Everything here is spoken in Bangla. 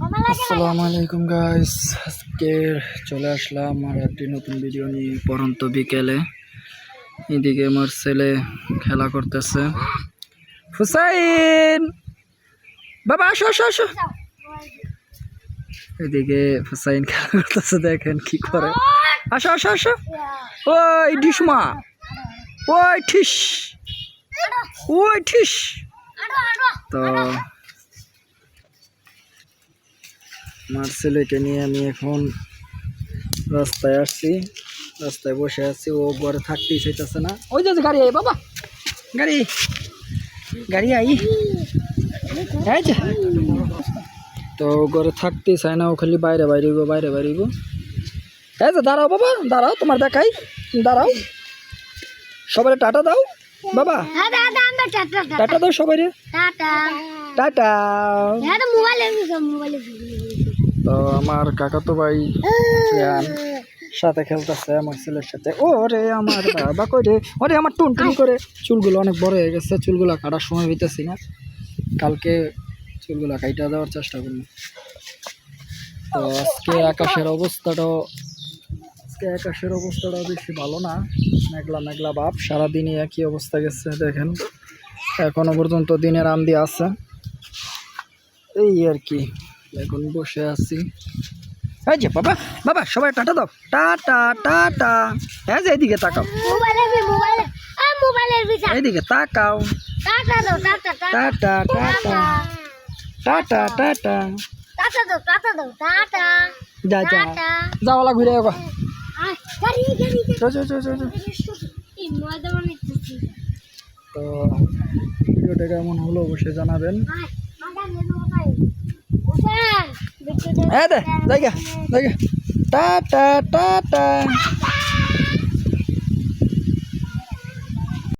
আসসালামু গাইস আজকে চলে আসলাম আর একটি নতুন ভিডিও নিয়ে পরন্ত বিকেলে। এদিকে আমার ছেলে খেলা করতেছে। হুসাইন! বাবা, আসো আসো আসো। এদিকে হুসাইন খেলা করতেছে, দেখেন কি করে। আসো আসো আসো। ওই, ডিসমা। ওই, ঠিস। ওই, ঠিস। তো আমার ছেলেকে নিয়ে আমি এখন রাস্তায় আসছি রাস্তায় বসে আছি ও ঘরে থাকতেই চাইতেছে না। ওই যে গাড়ি আই বাবা। গাড়ি গাড়ি আই যে। তো ঘরে থাকতেই চাই না ও খালি বাইরে বাইরে গো বাইরে বাইরে গো এই যে দাঁড়াও বাবা দাঁড়াও তোমার দেখাই দাঁড়াও। সবাই টাটা দাও বাবা। টাটা দাও সবাই টাটা। তো আমার কাকাতো ভাই সাথে খেলতেছে আমার ছেলের সাথে। ও রে আমার বাবা কই রে? ওরে আমার টুন টুন করে। চুলগুলো অনেক বড় হয়ে গেছে, চুলগুলো কাটার সময় হইতেছি না। কালকে চুলগুলো কাইটা দেওয়ার চেষ্টা করব তো আজকে আকাশের অবস্থাটাও আজকে আকাশের অবস্থাটাও বেশি ভালো না। মেঘলা মেঘলা বাপ সারাদিনই একই অবস্থা গেছে, দেখেন। এখনও পর্যন্ত দিনের আমদি আছে। এই আর কি। এখন বসে আছি। এই যে বাবা বাবা সবাই টাটা দাও। Tata tata. হ্যাঁ যে এইদিকে তাকাও। এইদিকে তাকাও। Tata tata tata. টাটা যা যা। যাওয়ালা ঘুরে চো। তো ভিডিওটা কেমন হলো অবশ্যই জানাবেন। হ্যাঁ দে জায়গা জায়গা টাটা টাটা